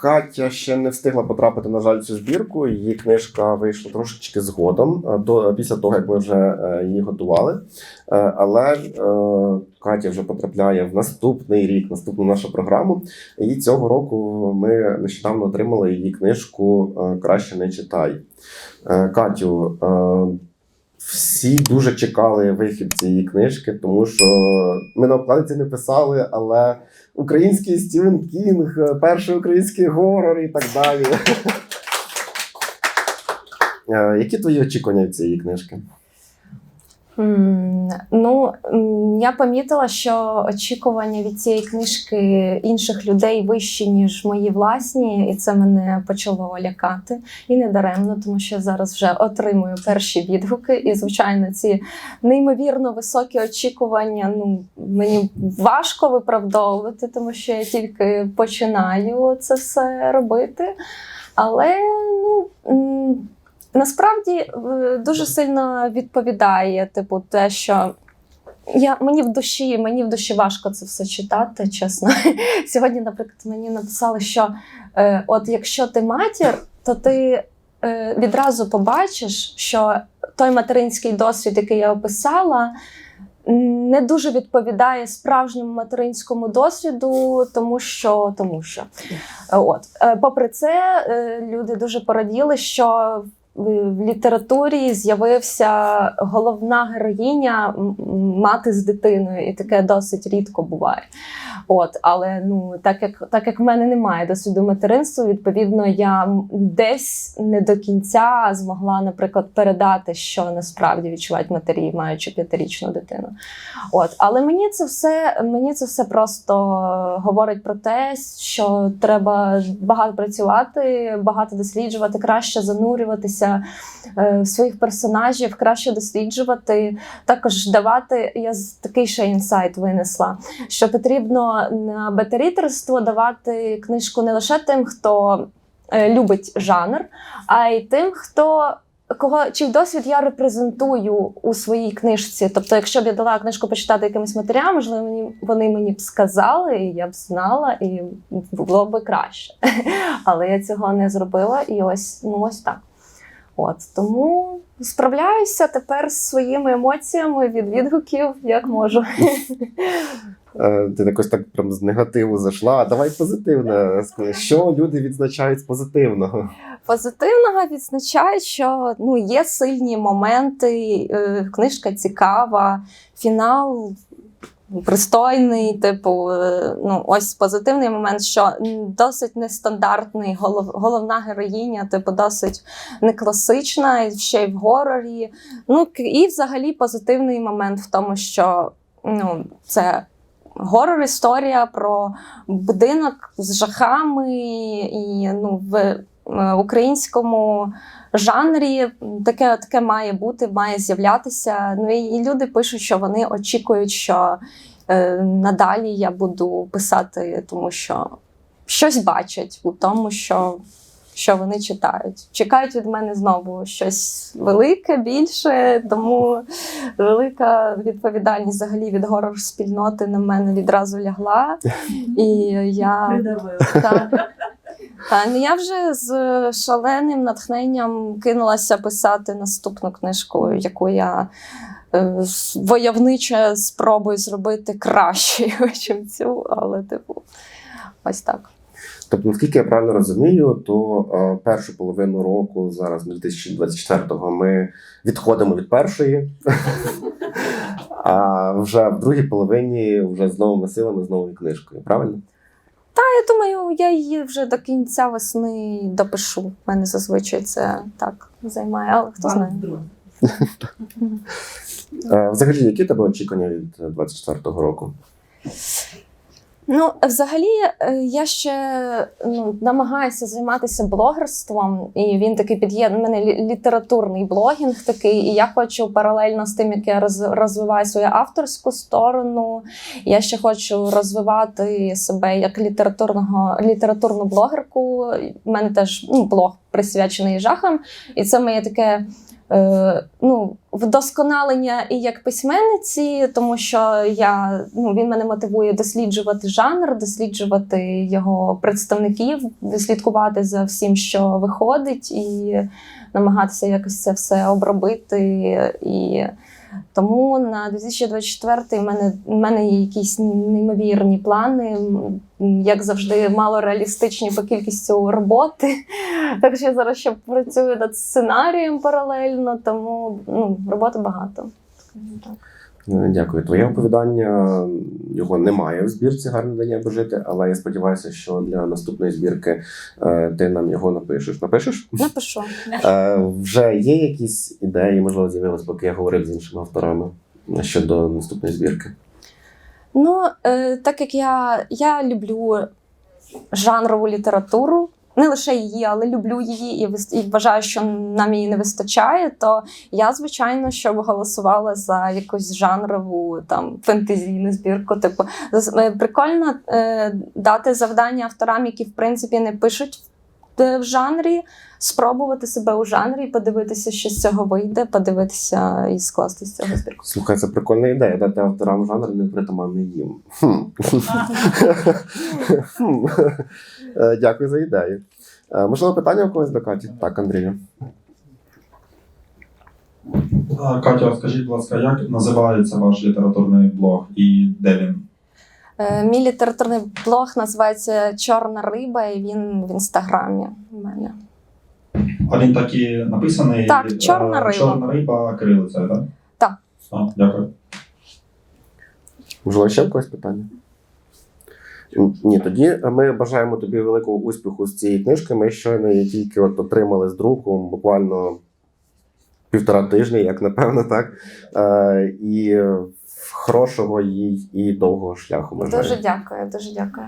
Катя ще не встигла потрапити, на жаль, цю збірку. Її книжка вийшла трошечки згодом, до після того як ми вже е, її готували. Е, Але е, Катя вже потрапляє в наступний рік, наступну нашу програму. І цього року ми нещодавно отримали її книжку Краще не читай. Катю, всі дуже чекали вихід цієї книжки, тому що ми на обкладинці не писали, але український Стівен Кінг, перший український горор і так далі. Е, Які твої очікування від цієї книжки? Ну, я помітила, що очікування від цієї книжки інших людей вищі, ніж мої власні, і це мене почало лякати. І не даремно, тому що я зараз вже отримую перші відгуки. І, звичайно, ці неймовірно високі очікування ну, мені важко виправдовувати, тому що я тільки починаю це все робити. Але ну. Насправді е, дуже сильно відповідає, типу, те, що я мені в душі, мені в душі важко це все читати, чесно. Сьогодні, наприклад, мені написали, що е, от якщо ти матір, то ти е, відразу побачиш, що той материнський досвід, який я описала, не дуже відповідає справжньому материнському досвіду, тому що тому що. От, Е, попри це, е, люди дуже пораділи, що в в літературі з'явився головна героїня мати з дитиною, і таке досить рідко буває. От, але ну так як так як в мене немає досвіду материнства, відповідно, я десь не до кінця змогла, наприклад, передати, що насправді відчувають матері, маючи п'ятирічну дитину. От, але мені це все мені це все просто говорить про те, що треба багато працювати, багато досліджувати, краще занурюватися е, в своїх персонажів, краще досліджувати, також давати. Я такий ще інсайт винесла, що потрібно на бета-рідерство давати книжку не лише тим, хто е, любить жанр, а й тим, хто. Кого чий досвід я репрезентую у своїй книжці? Тобто, якщо б я дала книжку почитати якимось матеріалам, можливо, мені вони мені б сказали, і я б знала, і було б краще. Але я цього не зробила, і ось ну ось так. От тому справляюся тепер з своїми емоціями від відгуків, як можу. Е, Ти якось так прям з негативу зайшла. А Давай позитивно. скажи, Що люди відзначають з позитивного? Позитивного відзначають, що ну є сильні моменти, е, книжка цікава, фінал. Пристойний, типу, е, ну ось позитивний момент, що досить нестандартний голов, головна героїня, типу, досить не класична, і ще й в горорі. Ну і взагалі позитивний момент в тому, що ну, це горор історія про будинок з жахами, і ну, в українському жанрі таке, таке має бути, має з'являтися. Ну і, і люди пишуть, що вони очікують, що е, надалі я буду писати, тому що щось бачать у тому, що. Що вони читають, чекають від мене знову щось велике, більше, тому велика відповідальність взагалі від горор спільноти на мене відразу лягла. І я Придавили. так. Та, ну я вже з шаленим натхненням кинулася писати наступну книжку, яку я е, войовниче спробую зробити кращою, ніж цю, але типу, ось так. Тобто, наскільки я правильно розумію, то е, першу половину року, зараз 2024-го, ми відходимо від першої, а вже в другій половині вже з новими силами, з новою книжкою. Правильно? Я думаю, я її вже до кінця весни допишу. У мене зазвичай це так займає, але хто знає. Е, Взагалі, які тебе очікування від 24-го року? Ну, взагалі, е, я ще ну, намагаюся займатися блогерством, і він такий. У мене літературний блогінг такий, і я хочу паралельно з тим, як я роз- розвиваю свою авторську сторону. Я ще хочу розвивати себе як літературного літературну блогерку. У мене теж ну, блог присвячений жахам, і це моє таке. Е, ну, вдосконалення і як письменниці, тому що я, ну, він мене мотивує досліджувати жанр, досліджувати його представників, слідкувати за всім, що виходить, і намагатися якось це все обробити. І тому на 2024 в мене, в мене є якісь неймовірні плани, як завжди, мало реалістичні по кількістю роботи. Так що я зараз ще працюю над сценарієм паралельно, тому ну, роботи багато. так. Дякую. Твоє оповідання його немає в збірці гарне аби жити, але я сподіваюся, що для наступної збірки е, ти нам його напишеш. Напишеш? Напишу. Е, вже є якісь ідеї, можливо, з'явились, поки я говорив з іншими авторами щодо наступної збірки. Ну, е, так як я, я люблю жанрову літературу, не лише її, але люблю її і, вважаю, що нам її не вистачає, то я, звичайно, щоб голосувала за якусь жанрову там фентезійну збірку. Типу, прикольно е, дати завдання авторам, які в принципі не пишуть в, в жанрі, спробувати себе у жанрі, подивитися, що з цього вийде, подивитися і скласти з цього збірку. Слухай, це прикольна ідея, дати авторам жанр не притаманний їм. Е, Дякую за ідею. Е, Можливо, питання у когось до Каті? Так, Андрію. Катя, скажіть, будь ласка, як називається ваш літературний блог і де він? Е, Мій літературний блог називається Чорна риба, і він в інстаграмі у мене. А він так і написаний? Так, е, «Чорна риба». Чорна риба кирилицею, так? Так. А, дякую. Можливо, ще в когось питання? Ні, тоді ми бажаємо тобі великого успіху з цієї книжки. Ми щойно її тільки от отримали з друку, буквально півтора тижні, як напевно, так. Е, і хорошого їй і довгого шляху. бажаю. Дуже дякую, дуже дякую.